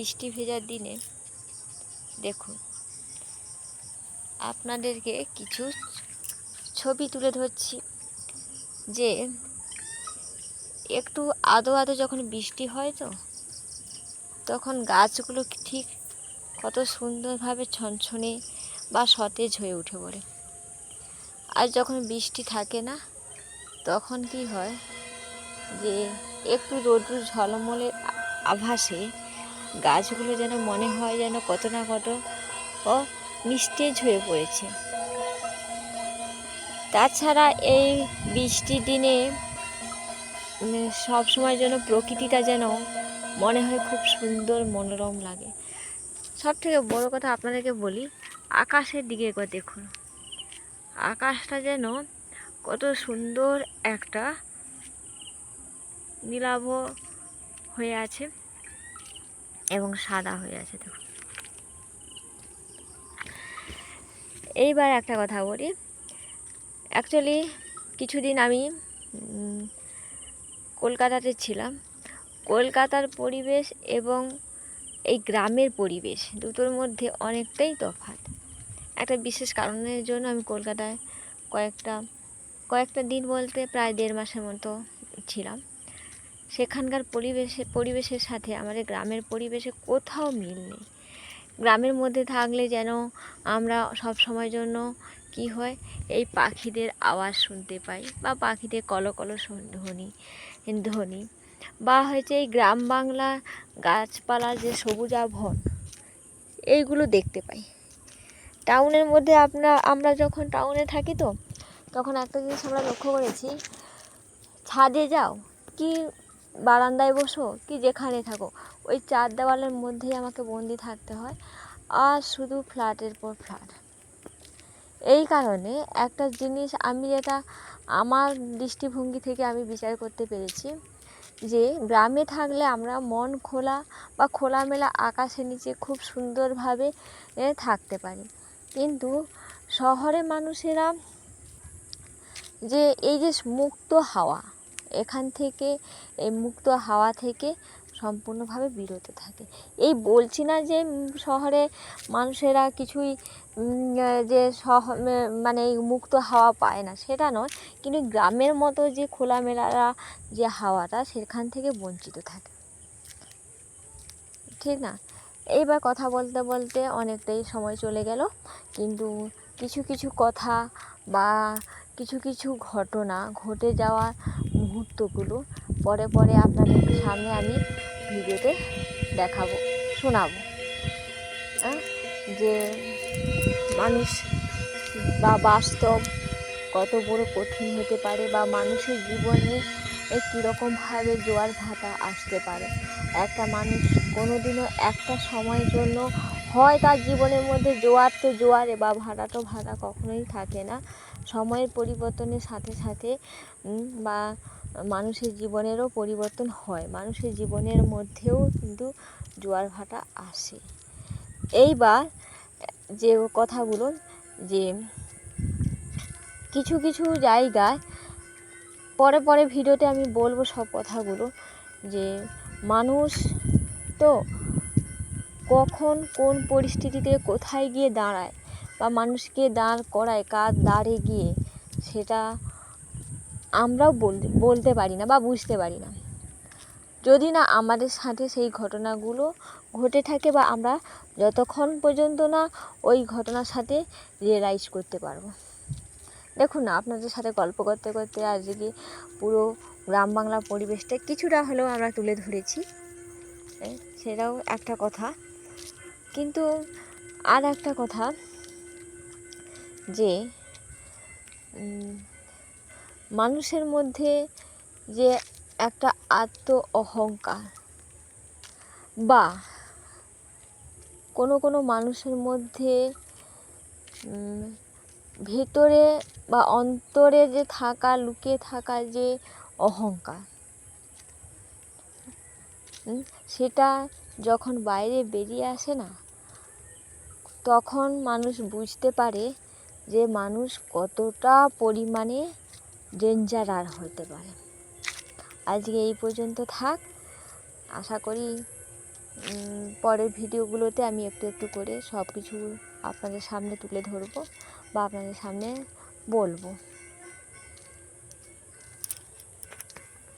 বৃষ্টি ভেজার দিনে দেখুন, আপনাদেরকে কিছু ছবি তুলে ধরছি যে একটু আদো আদো যখন বৃষ্টি হয় তো, তখন গাছগুলো ঠিক কত সুন্দরভাবে ছনছনে বা সতেজ হয়ে উঠে পড়ে। আর যখন বৃষ্টি থাকে না, তখন কি হয় যে একটু রোদ্রু ঝলমলে আভাসে গাছগুলো যেন মনে হয় যেন কত না কত ও নিস্তেজ হয়ে পড়েছে। তাছাড়া এই বৃষ্টির দিনে সব সময় যেন প্রকৃতিটা যেন মনে হয় খুব সুন্দর, মনোরম লাগে। সব থেকে বড়ো কথা আপনাদেরকে বলি, আকাশের দিকে একবার দেখুন। আকাশটা যেন কত সুন্দর একটা নীলাভ হয়ে আছে। এবং সাদা হয়ে আছে, দেখুন। এইবার একটা কথা বলি। অ্যাকচুয়ালি কিছুদিন আমি কলকাতাতে ছিলাম। কলকাতার পরিবেশ এবং এই গ্রামের পরিবেশ দুটোর মধ্যে অনেকটাই তফাৎ। একটা বিশেষ কারণের জন্য আমি কলকাতায় কয়েকটা কয়েকটা দিন বলতে প্রায় দেড় মাসের মতো ছিলাম। সেখানকার পরিবেশে, পরিবেশের সাথে আমাদের গ্রামের পরিবেশে কোথাও মিল নেই। গ্রামের মধ্যে থাকলে যেন আমরা সব সময় জন্য কি হয়, এই পাখিদের আওয়াজ শুনতে পাই বা পাখিদের কলকল ধ্বনি ধ্বনি বা হয়েছে এই গ্রাম বাংলা গাছপালা যে সবুজ আভন এইগুলো দেখতে পাই। টাউনের মধ্যে আপনার আমরা যখন টাউনে থাকি তো, তখন একটা জিনিস আমরা লক্ষ্য করেছি, ছাদে যাও, কি বারান্দায় বসো, কি যেখানে থাকো। ওই চার দেওয়ালের মধ্যেই আমাকে বন্দি থাকতে হয়, আর শুধু ফ্ল্যাটের পর ফ্ল্যাট। এই কারণে একটা জিনিস আমি যেটা আমার দৃষ্টিভঙ্গি থেকে আমি বিচার করতে পেরেছি, যে গ্রামে থাকলে আমরা মন খোলা বা খোলামেলা আকাশের নিচে খুব সুন্দরভাবে থাকতে পারি। কিন্তু শহরে মানুষেরা যে এই যে মুক্ত হাওয়া এখান থেকে মুক্ত হাওয়া থেকে সম্পূর্ণভাবে বিরত থাকে। এই বলছি না যে শহরে মানুষেরা কিছুই যে শহ মানে মুক্ত হাওয়া পায় না, সেটা নয়। কিন্তু গ্রামের মতো যে খোলামেলারা যে হাওয়াটা, সেখান থেকে বঞ্চিত থাকে। ঠিক না? এইবার কথা বলতে বলতে অনেকটাই সময় চলে গেল। কিন্তু কিছু কিছু কথা বা কিছু কিছু ঘটনা ঘটে যাওয়া মুহূর্তগুলো পরে পরে আপনাদের সামনে আমি ভিডিওতে দেখাবো, শোনাবো। হ্যাঁ যে মানুষ বা বাস্তব কত বড় কঠিন হতে পারে বা মানুষের জীবনে কীরকমভাবে জোয়ার ভাটা আসতে পারে। একটা মানুষ কোনোদিনও একটা সময়ের জন্য হয় তার জীবনের মধ্যে জোয়ার তো জোয়ারে বা ভাটা তো ভাটা কখনোই থাকে না। সময়ের পরিবর্তনের সাথে সাথে বা মানুষের জীবনেরও পরিবর্তন হয়। মানুষের জীবনের মধ্যেও কিন্তু জোয়ার ভাটা আসে। এইবার যে কথাগুলো যে কিছু কিছু জায়গায় পরে পরে ভিডিওতে আমি বলব সব কথাগুলো যে মানুষ তো কখন কোন পরিস্থিতিতে কোথায় গিয়ে দাঁড়ায় বা মানুষকে দাঁড় করায়, কার দাঁড়ে গিয়ে, সেটা আমরাও বলতে পারি না বা বুঝতে পারি না। যদি না আমাদের সাথে সেই ঘটনাগুলো ঘটে থাকে বা আমরা যতক্ষণ পর্যন্ত না ওই ঘটনার সাথে রিয়েলাইজ করতে পারব। দেখুন না, আপনাদের সাথে গল্প করতে করতে আজকে পুরো গ্রাম বাংলার পরিবেশটা কিছুটা হলেও আমরা তুলে ধরেছি। সেটাও একটা কথা। কিন্তু আর একটা কথা যে মানুষের মধ্যে যে একটা আত্ম অহংকার বা কোনো কোনো মানুষের মধ্যে ভেতরে বা অন্তরে যে থাকা, লুকিয়ে থাকা যে অহংকার সেটা যখন বাইরে বেরিয়ে আসে না, তখন মানুষ বুঝতে পারে যে মানুষ কতটা পরিমাণে ডেঞ্জারার হতে পারে। আজকে এই পর্যন্ত থাক। আশা করি পরের ভিডিওগুলোতে আমি একটু একটু করে সব কিছু আপনাদের সামনে তুলে ধরবো বা আপনাদের সামনে বলব।